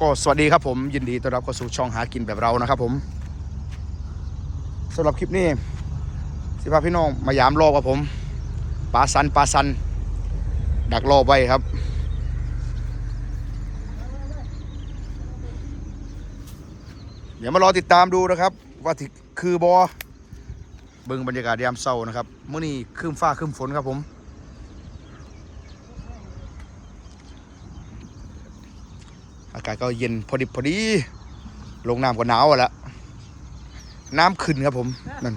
ก็สวัสดีครับผมยินดีต้อนรับเข้าสู่ช่องหากินแบบเรานะครับผมสำหรับคลิปนี้สิพาพี่น้องมายามรอกับผมปลาสันปลาสัน ดักรอไว้ครับ เดี๋ยวมารอติดตามดูนะครับ ว่าที่คือบอเบิ่งบรรยากาศยามเช้านะครับเมื่อนี้ครึ้มฟ้าครึ้มฝนครับผมากาศก็เย็นพอดิบพอดี ลงน้ำก็หนาวอะละน้ำขึ้นครับผมนั่น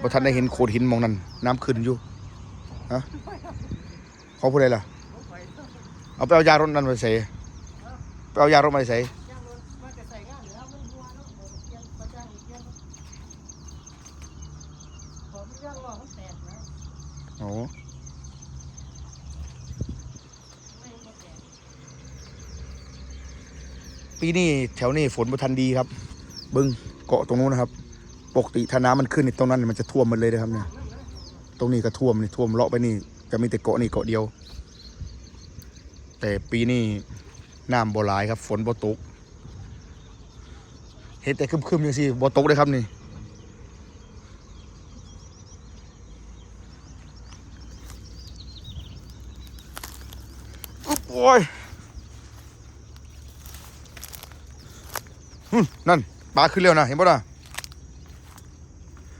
พอท่านได้เห็นโขดหินมองนั่นน้ำขึ้นอยู่ฮะเขาพูดอะไรล่ะ เอาไปเอายารถนั่นไปใส่ไปเอายารถมาใส่ย่างรจนนันาะเดี๋ยวเปลี่ยนมาจ้างอีกเปลี่ยนขอไม่ย่างรอมันแตกนะโอ้ ไม่มันแตก ปีนี้แถวนี้ฝนบ่ทันดีครับบิ้งเกาะตรงนู้นนะครับ ปกติถ้าน้ำมันขึ้นในตรงนั้นมันจะท่วมหมันเลยนะครับเนี่ยตรงนี้ก็ท่วมนี่ท่วมเลาะไปนี่จะมีแต่เกาะนี่เกาะเดียว แต่ปีนี้น้ำบ่หลายครับ ฝนบ่ตกเห็นแต่คึมๆอย่างสิบ่ตกเลยครับนี่โอ้ย นั่นปลาขึ้นเร็วนะเห็นป่ะนะ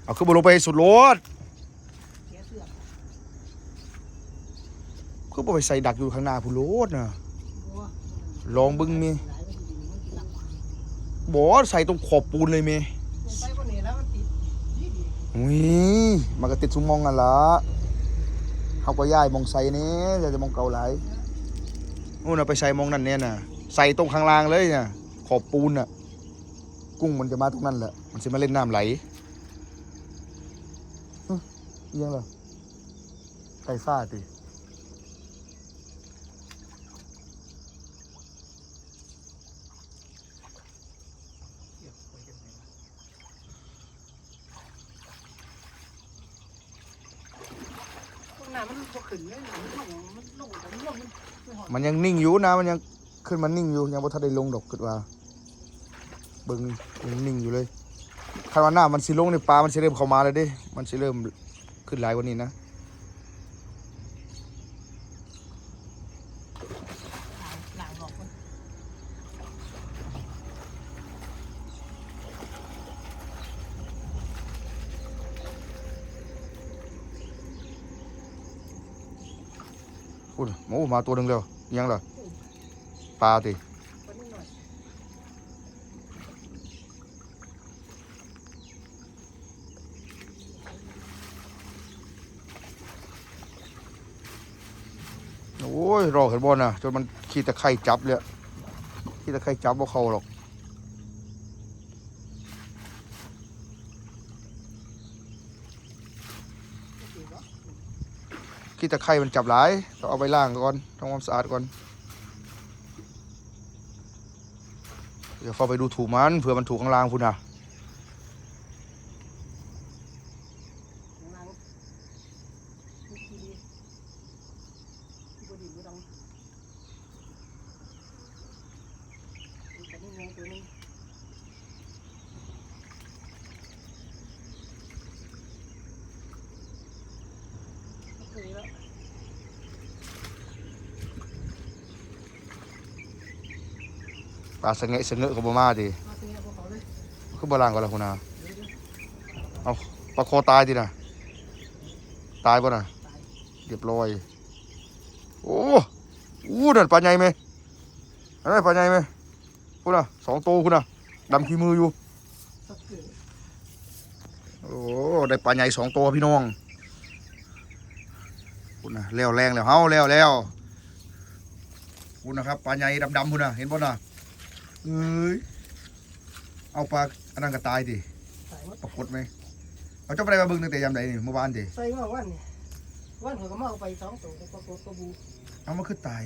เอาขึ้นบนลงไปสุดรถเสียเสือกขึ้นบ่ไปใส่ดักอยู่ข้างหน้าผู้รถนะบัวลองเบึงมีหลายมันดีมันติดบ่ใส่ตรงขอบปูนเลยเมลงไปบนนี้แล้วมันติดดีดีอุ้ยมันก็ติดสุมมองกันละเขาก็ย้ายมองใส่นี่จะจะมองเก่าหลายนู่นน่ะไปใส่มองนั่นเนี่ยน่ะใส่ตรงข้างล่างเลยน่ะขอบปูนน่ะ กุ้งมันจะมาตรงนั้นแหละ มันจะมาเล่นน้ำไหลเฮ้ยเอียงเหรอไก่ฟ้าติพวกน้ำมันพอขึ้นเลยมันลงมันลงแต่มันลงมันไม่หอดมันยังนิ่งอยู่นะ มันยังขึ้นมานิ่งอยู่ ยังบ่ทันได้ลงดอกคิดว่า เบิ่งยังนิ่งอยู่เลยคาดว่าหน้ามันสิลงในปลา มันสิเริ่มเข้ามาเลยเด้ มันสิเริ่มขึ้นหลายกว่านี้นะหลังหมูมาตัวหนึ่งแล้วยังเหรอปลาติ คนนิดหน่อย โอ้ยรอเห็นบอลนะจนมันขี้ตะไคร่จับเลยขี้ตะไคร่จับว่าเขาหรอกขี้ตะไคร่มันจับหลายต้องเอาไปล้างก่อนทำความสะอาดก่อนเดี๋ยวเข้าไปดูถูกมันเผื่อมันถูกข้างล่างพุ่นนะ หลังมีทีดีบดีบุดังแต่นี่งงตัวนึงคุยแล้วปลาสะเงะสะเงะกับบ่มาดิมาเสียพวกเขาเลยคือบาลางก่อนละคุณนาเดี๋ยวเดี๋ยวเอาปลาคอตายดินะตายป่ะน่ะตายเรียบร้อย โอ้อู้นั่นปลาใหญ่ไหมอันนั้นปลาใหญ่ไหมคุณน่ะสองตัวคุณน่ะดำขี้มืออยู่สักเกิดโอ้ได้ปลาใหญ่สองตัวพี่น้องคุณน่ะแล้วแรงแล้วเฮาแล้วแล้วคุณนะครับปลาใหญ่ดำๆคุณน่ะเห็นป่ะน่ะเอ้ยเอาปลาอันนั้นก็ตายดิตายหมดปรากฏไหมเอาเจ้าไปได้มาเบึงตั้งแต่ยามใดนี่เมื่อวานดิใส่มาวันนี่วันเขาก็มาเอาไปสองตัวปรากฏตัวบู เอามาคือตาย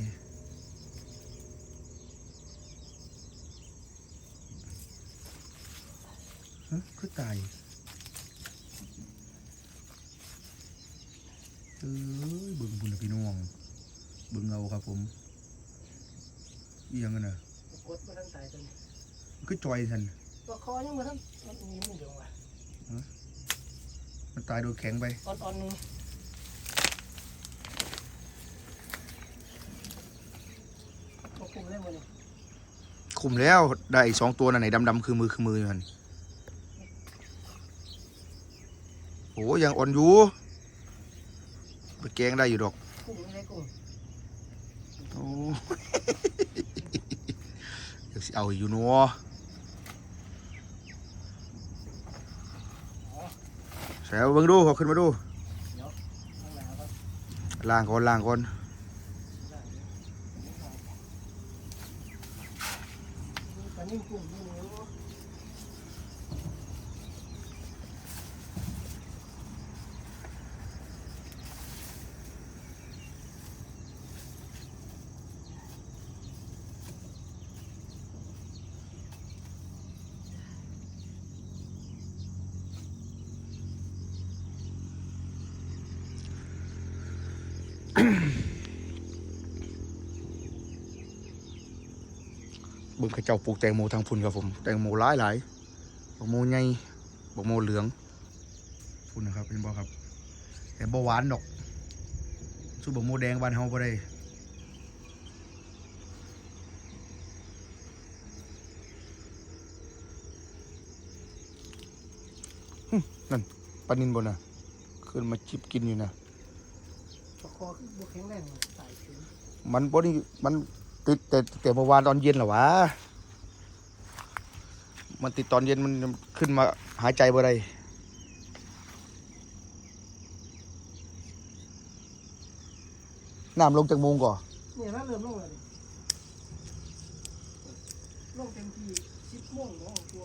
ฮะคือตายเอ้ยเบึงบุญนะพี่น้องเบึงเอาครับผมเอียงกันนะเกดมาทั้งสายตัวนี้คือจอยสันตัวคอยังมาทั้งมันมีมันเดียวว่ะมันตายโดนแข็งไปอ่อนๆนึงก็คุ มได้หมดเลยคุมแล้วได้อีกสองตัวนั่นไหนดำๆคือมือคือมืออยู่มันโอ้ยังอ่อนอยู่ไปแกงได้อยู่ดอกคุมไม่ได้คุมโอ้อยากสิเอาอยู่เนัวแซวเบิ่งดูเขาขึ้นมาดูข้างหลังก็ล่างก่อนล่างก่อน มีปลานิ่มกุ้งอยู่นี่ เบิ่งเขาเจ้าปลูกแตงโมทางพุ่นครับผม แตงโมหลายหลายบักโมใหญ่บักโมเหลืองพุ่นนะครับเป็นบ่ครับ แต่บ่หวานดอกสู้บักโมแดงบ้านเฮาบ่ได้หึนั่นปลานินบ่น่ะขึ้นมาจิบกินอยู่นะตัวคอคือบุกแข็งแรงสายถึงมันบ่นี่มัน ติดแต่แต่เมื่อวานตอนเย็นเหรอวะ มันติดตอนเย็นมันขึ้นมาหายใจบ่ได้น้ำลงจากมุงก่อนเนี่ยถ้าเริ่มลงเลยลงเต็มที่สิบโมงเนาะตัว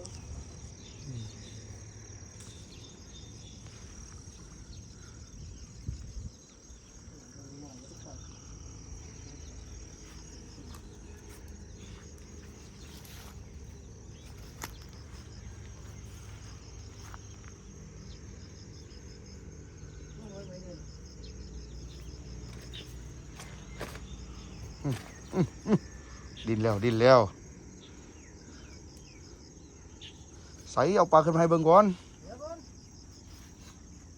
ดินแล้วดินแล้วใส่เอาปลาขึ้นมาให้เบิ่งก่อนเดี๋ยวก่อน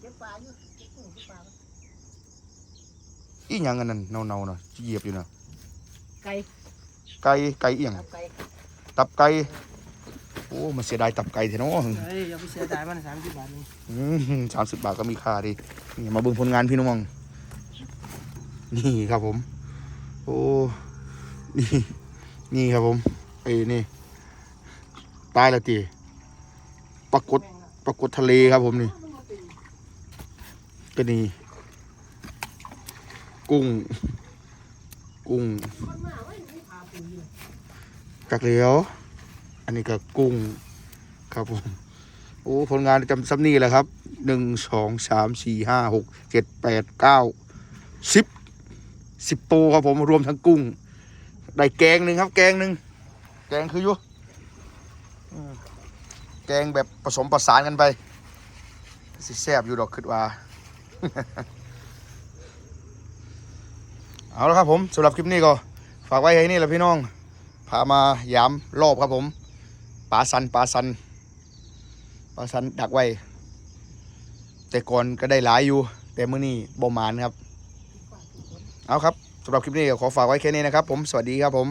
เก็บปลาอยู่เก็บกุ้งเก็บปลาอีหยังอันนั้นเนาๆน่ะเหยียบอยู่น่ะไก่ไก่ไก่อีหยังครับไก่ตับไก่โอ้มันเสียดายตับไก่แท้เนาะเฮ้ยอย่าไปเสียดายมันสามสิบบาทนี่สามสิบบาทก็มีค่าดินี่มาเบิ่งผลงานพี่น้องนี่ครับผม โอ้ นี่ นี่ครับผมไอ้นี่ ตายแล้วตีปรากฏปรากฏทะเลครับผมนี่ก็นี่กุ้ง กุ้งคนมาไว้ไม่พาปูอยู่จักเหลียว อันนี้ก็กุ้ง ครับผม โอ้ผลงานจำซ้ำนี่แหละครับหนึ่งสองสามสี่ห้าหกเจ็ดแปดเก้าสิบสิบโตวครับผมรวมทั้งกุ้ง ได้แกงหนึ่งครับแกงหนึ่งแกงคืออยู่แกงแบบผสมประสานกันไปสิแซบอยู่ดอกคิดว่า เอาละครับผมสำหรับคลิปนี้ก็ ฝากไว้ให้นี่แหละพี่น้อง พามายามรอบครับผมปลาสันปลาสันปลาสันดักไว้ แต่ก่อนก็ได้หลายอยู่ แต่เมื้อนี้บ่มานครับ เอาครับำหรับคลิปนี้ก็ขอฝากไว้แค่นี้นะครับผมสวัสดีครับผม